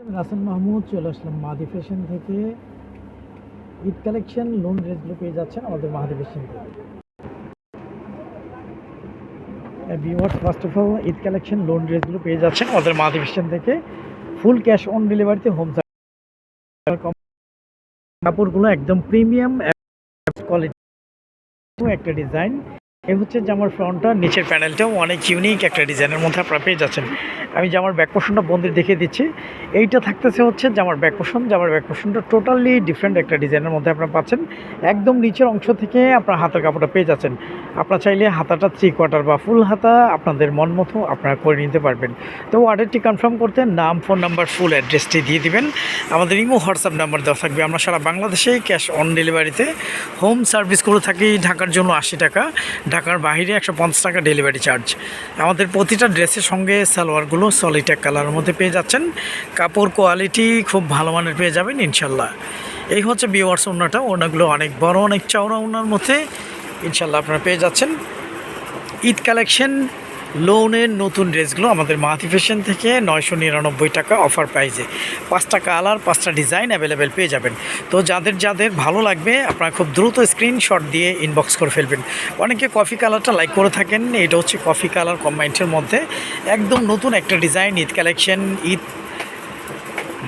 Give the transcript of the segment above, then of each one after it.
রাসেল মাহমুদ চলে আসলাম মাহাদি ফ্যাশন থেকে। Eid collection, lawn ড্রেসগুলো পেয়ে যাচ্ছেন আমাদের মাহাদি ফ্যাশন থেকে। Viewers first of all Eid collection, lawn ড্রেসগুলো পেয়ে যাচ্ছেন আমাদের মাহাদি ফ্যাশন থেকে। ফুল ক্যাশ অন ডেলিভারিতে হোম কাপড়গুলো একদম প্রিমিয়াম কোয়ালিটি একটা ডিজাইন এই হচ্ছে জামার ফ্রন্টটা, নিচের প্যানেলটাও অনেক ইউনিক একটা ডিজাইনের মধ্যে আপনারা পেয়ে যাচ্ছেন। আমি জামার ব্যাক পোর্শনটা বন্দির দেখিয়ে দিচ্ছি, এইটা থাকতেছে হচ্ছে জামার ব্যাক পোর্শন জামার ব্যাক পোর্শনটা টোটালি ডিফারেন্ট একটা ডিজাইনের মধ্যে আপনারা পাচ্ছেন। একদম নিচের অংশ থেকে আপনার হাতের কাপড়টা পেয়ে যাচ্ছেন। আপনারা চাইলে হাতাটা থ্রি কোয়ার্টার বা ফুল হাতা আপনাদের মন মতো আপনারা করে নিতে পারবেন। তো অর্ডারটি কনফার্ম করতে নাম ফোন নাম্বার ফুল অ্যাড্রেসটি দিয়ে দিবেন। আমাদের ইমো, হোয়াটসঅ্যাপ নাম্বার দেওয়া থাকবে। আমরা সারা বাংলাদেশেই ক্যাশ অন ডেলিভারিতে হোম সার্ভিস করে থাকি। ঢাকার জন্য আশি টাকা ঢাকার বাইরে একশো পঞ্চাশ টাকা ডেলিভারি চার্জ আমাদের প্রতিটা ড্রেসের সঙ্গে সালোয়ারগুলো সলিটেক কালারের মধ্যে পেয়ে যাচ্ছেন। কাপড় কোয়ালিটি খুব ভালো মানের পেয়ে যাবেন ইনশাল্লাহ। এই হচ্ছে বিওয়ার্স ওনাটা ওনাগুলো অনেক বড়, অনেক চওড়া ওনার মধ্যে ইনশাল্লাহ আপনারা পেয়ে যাচ্ছেন। ঈদ কালেকশন লোনের নতুন ড্রেসগুলো আমাদের মাহাতি ফ্যাশন থেকে নয়শো নিরানব্বই টাকা অফার প্রাইজে পাঁচটা কালার পাঁচটা ডিজাইন অ্যাভেলেবেল পেয়ে যাবেন। তো যাদের যাদের ভালো লাগবে, আপনারা খুব দ্রুত স্ক্রিনশট দিয়ে ইনবক্স করে ফেলবেন। অনেকে কফি কালারটা লাইক করে থাকেন, এটা হচ্ছে কফি কালার কম্বাইন্ডের মধ্যে। একদম নতুন একটা ডিজাইন ঈদ কালেকশন ঈদ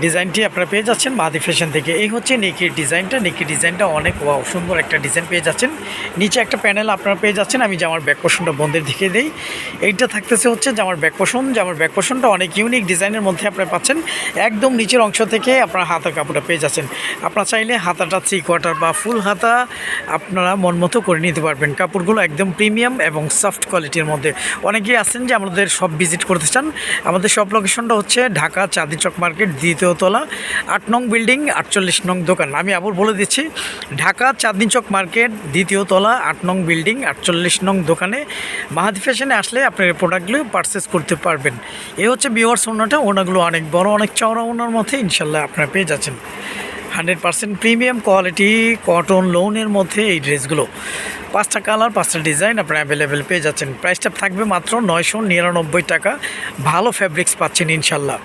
ডিজাইনটি আপনারা পেয়ে যাচ্ছেন মাদি ফ্যাশন থেকে। এই হচ্ছে নেকির ডিজাইনটা। নেকির ডিজাইনটা অনেক সুন্দর একটা ডিজাইন পেয়ে যাচ্ছেন। নিচে একটা প্যানেল আপনারা পেয়ে যাচ্ছেন। আমি জামার ব্যাক পোষণটা বন্ধের দিকে দিই। এইটা থাকতেছে হচ্ছে জামার ব্যাক পোষণ। জামার ব্যাক পোষণটা অনেক ইউনিক ডিজাইনের মধ্যে আপনারা পাচ্ছেন। একদম নিচের অংশ থেকে আপনারা হাতার কাপড়টা পেয়ে যাচ্ছেন। আপনারা চাইলে হাতাটা থ্রি কোয়ার্টার বা ফুল হাতা আপনারা মন মতো করে নিতে পারবেন। কাপড়গুলো একদম প্রিমিয়াম এবং সফট কোয়ালিটির মধ্যে। অনেকেই আছেন যে আমাদের সব ভিজিট করতে চান। আমাদের সব লোকেশনটা হচ্ছে ঢাকা চাঁদি চক মার্কেট দ্বিতীয় তলা আট নং বিল্ডিং, আটচল্লিশ নং দোকান। আমি আবার বলে দিচ্ছি, ঢাকা চাঁদনি চক মার্কেট, দ্বিতীয় তলা, আট নং বিল্ডিং, আটচল্লিশ নং দোকানে মাহাদি ফ্যাশনে আসলে আপনার প্রোডাক্টগুলো পারচেস করতে পারবেন। এ হচ্ছে বিওয়ার্স ওনাটা ওনাগুলো অনেক বড়, অনেক চওড়া ওনার মধ্যে ইনশাল্লাহ আপনারা পেয়ে যাচ্ছেন। Hundred percent premium quality cotton লোনের মধ্যে এই ড্রেসগুলো পাঁচটা কালার, পাঁচটা ডিজাইন আপনারা অ্যাভেলেবেল পেয়ে যাচ্ছেন। প্রাইসটা থাকবে মাত্র নয়শো নিরানব্বই টাকা। ভালো ফ্যাব্রিক্স পাচ্ছেন ইনশাল্লাহ।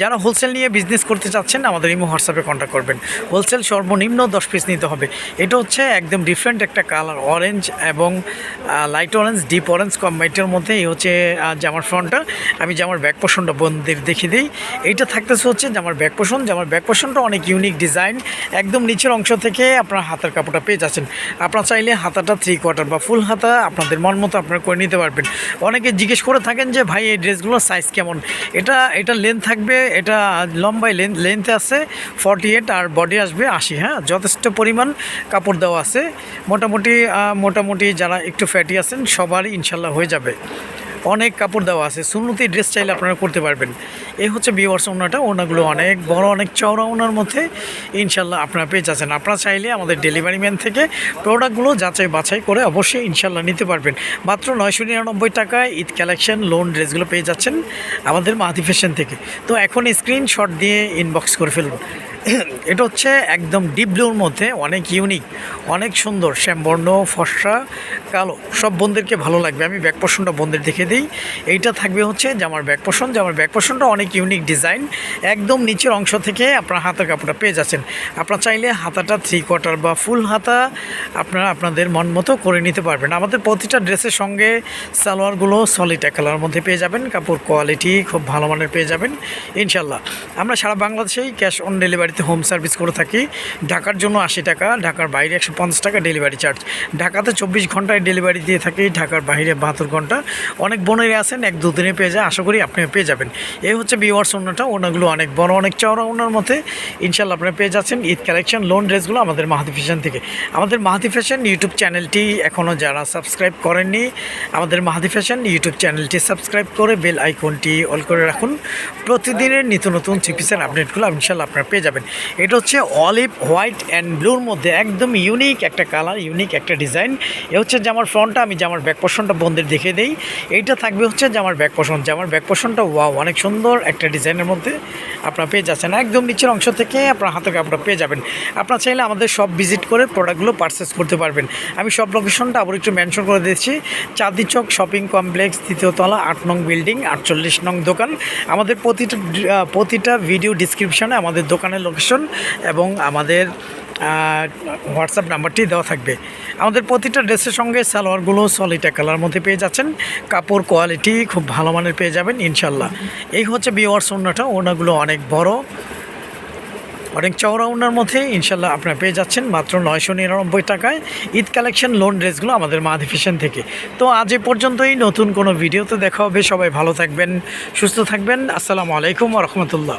যারা হোলসেল নিয়ে বিজনেস করতে চাচ্ছেন, আমাদের ইমো হোয়াটসঅ্যাপে কন্ট্যাক্ট করবেন। হোলসেল সর্বনিম্ন দশ পিস নিতে হবে। এটা হচ্ছে একদম ডিফারেন্ট একটা কালার অরেঞ্জ এবং লাইট অরেঞ্জ ডিপ অরেঞ্জ কম্বাইটের মধ্যে। এই হচ্ছে জামার ফ্রন্টটা আমি জামার ব্যাক পোষণটা বন্ধের দেখিয়ে দিই। এইটা থাকতেছে হচ্ছে জামার ব্যাক পোষণ জামার ব্যাক পোষণটা অনেক ইউনিক ডিজাইন একদম নিচের অংশ থেকে আপনার হাতের কাপড়টা পেয়ে যাচ্ছেন। আপনার চাইলে হাতাটা থ্রি কোয়ার্টার বা ফুল হাতা আপনাদের মন মতো আপনারা করে নিতে পারবেন। অনেকে জিজ্ঞেস করে থাকেন যে, ভাই, এই ড্রেসগুলোর সাইজ কেমন? এটা এটা লেন্থ থাকবে, এটা লম্বাই লেন্থ লেন্থে আছে ফর্টি এইট আর বডি আসবে আশি হ্যাঁ? যথেষ্ট পরিমাণ কাপড় দেওয়া আছে। মোটামুটি মোটামুটি যারা একটু ফ্যাটি আছেন সবারই ইনশাল্লাহ হয়ে যাবে। অনেক কাপড় দেওয়া আছে। সুন্নতি ড্রেস চাইলে আপনারা করতে পারবেন। এই হচ্ছে বিওয়ার্স ওনাটা, ওনাগুলো অনেক বড়, অনেক চওড়া ওনার মধ্যে ইনশাল্লাহ আপনারা পেয়ে যাচ্ছেন। আপনারা চাইলে আমাদের ডেলিভারি ম্যান থেকে প্রোডাক্টগুলো যাচাই বাছাই করে অবশ্যই ইনশাল্লাহ নিতে পারবেন। মাত্র নয়শো নিরানব্বই টাকায় ঈদ কালেকশন লোন ড্রেসগুলো পেয়ে যাচ্ছেন আমাদের মাহাদি ফ্যাশন থেকে। তো এখন স্ক্রিনশট দিয়ে ইনবক্স করে ফেলুন। এটা হচ্ছে একদম ডিপ ব্লুর মধ্যে, অনেক ইউনিক অনেক সুন্দর, শ্যামবর্ণ, ফর্সা, কালো, সব বন্ধুদেরকে ভালো লাগবে। আমি ব্যাক পোষণটা বন্ধের দেখে দিই। এইটা থাকবে হচ্ছে জামার ব্যাক পোষণ জামার ব্যাক পোষণটা অনেক ইউনিক ডিজাইন একদম নিচের অংশ থেকে আপনার হাতের কাপড়টা পেয়ে যাচ্ছেন। আপনারা চাইলে হাতাটা থ্রি কোয়ার্টার বা ফুল হাতা আপনারা আপনাদের মন মতো করে নিতে পারবেন। আমাদের প্রতিটা ড্রেসের সঙ্গে সালোয়ারগুলো সলিড কালার মধ্যে পেয়ে যাবেন। কাপড় কোয়ালিটি খুব ভালো মানের পেয়ে যাবেন ইনশাল্লাহ আমরা সারা বাংলাদেশেই ক্যাশ অন ডেলিভারিতে হোম সার্ভিস করে থাকি। ঢাকার জন্য আশি টাকা, ঢাকার বাইরে একশো পঞ্চাশ টাকা ডেলিভারি চার্জ ঢাকাতে চব্বিশ ঘন্টায় ডেলিভারি দিয়ে থাকি, ঢাকার বাইরে বাহাত্তর ঘণ্টা। অনেক বোনেরা আছেন, এক দুদিনে পেয়ে যায়, আশা করি আপনিও পেয়ে যাবেন। এই হচ্ছে বিওয়ার্স ওনাটা ওনাগুলো অনেক বড়, অনেক চওড়া ওনার মধ্যে ইনশাল্লাহ আপনারা পেয়ে যাচ্ছেন ঈদ কালেকশন লোন ড্রেসগুলো আমাদের মাহাতি ফ্যাশন থেকে। আমাদের মাহাতি ফ্যাশন ইউটিউব চ্যানেলটি এখনও যারা সাবস্ক্রাইব করেননি, আমাদের মাহাতি ফ্যাশন ইউটিউব চ্যানেলটি সাবস্ক্রাইব করে বেল আইকনটি অল করে রাখুন। প্রতিদিনের নিত্য নতুন পিসের আপডেটগুলো ইনশাল্লাহ আপনারা পেয়ে যাবেন। এটা হচ্ছে অলিভ হোয়াইট অ্যান্ড ব্লুর মধ্যে একদম ইউনিক একটা কালার ইউনিক একটা ডিজাইন এ হচ্ছে জামার ফ্রন্টটা আমি জামার ব্যাক পোর্শনটা বন্ধের দেখে দেই। এইটা থাকবে হচ্ছে জামার ব্যাক পোর্শন জামার ব্যাক পোর্শনটা ওয়াও অনেক সুন্দর একটা ডিজাইনের মধ্যে আপনারা পেয়ে যাচ্ছেন। একদম নিচের অংশ থেকে আপনার হাতে কাপড়টা পেয়ে যাবেন। আপনারা চাইলে আমাদের সব ভিজিট করে প্রোডাক্টগুলো পারচেস করতে পারবেন। আমি সব লোকেশনটা আবার একটু মেনশন করে দিচ্ছি। চাঁদি চক শপিং কমপ্লেক্স তৃতীয় তলা, আট নং বিল্ডিং আটচল্লিশ নং দোকান। আমাদের প্রতিটা প্রতিটা ভিডিও ডিসক্রিপশানে আমাদের দোকানের লোকেশন এবং আমাদের হোয়াটসঅ্যাপ নাম্বারটি দেওয়া থাকবে। আমাদের প্রতিটা ড্রেসের সঙ্গে সালোয়ারগুলো সলিটা কালার মধ্যে পেয়ে যাচ্ছেন। কাপড় কোয়ালিটি খুব ভালো মানের পেয়ে যাবেন ইনশাল্লাহ এই হচ্ছে বিওয়ার্স ওনাটা ওনাগুলো অনেক বড়। অনেক চওড়া ওনার মধ্যে ইনশাল্লাহ আপনারা পেয়ে যাচ্ছেন মাত্র নয়শো নিরানব্বই টাকায়। ঈদ কালেকশন লোন ড্রেসগুলো আমাদের ফ্যাশন থেকে। তো আজ এ পর্যন্তই, নতুন কোনো ভিডিওতে দেখা হবে। সবাই ভালো থাকবেন, সুস্থ থাকবেন। আসসালামু আলাইকুম রহমতুল্লাহ।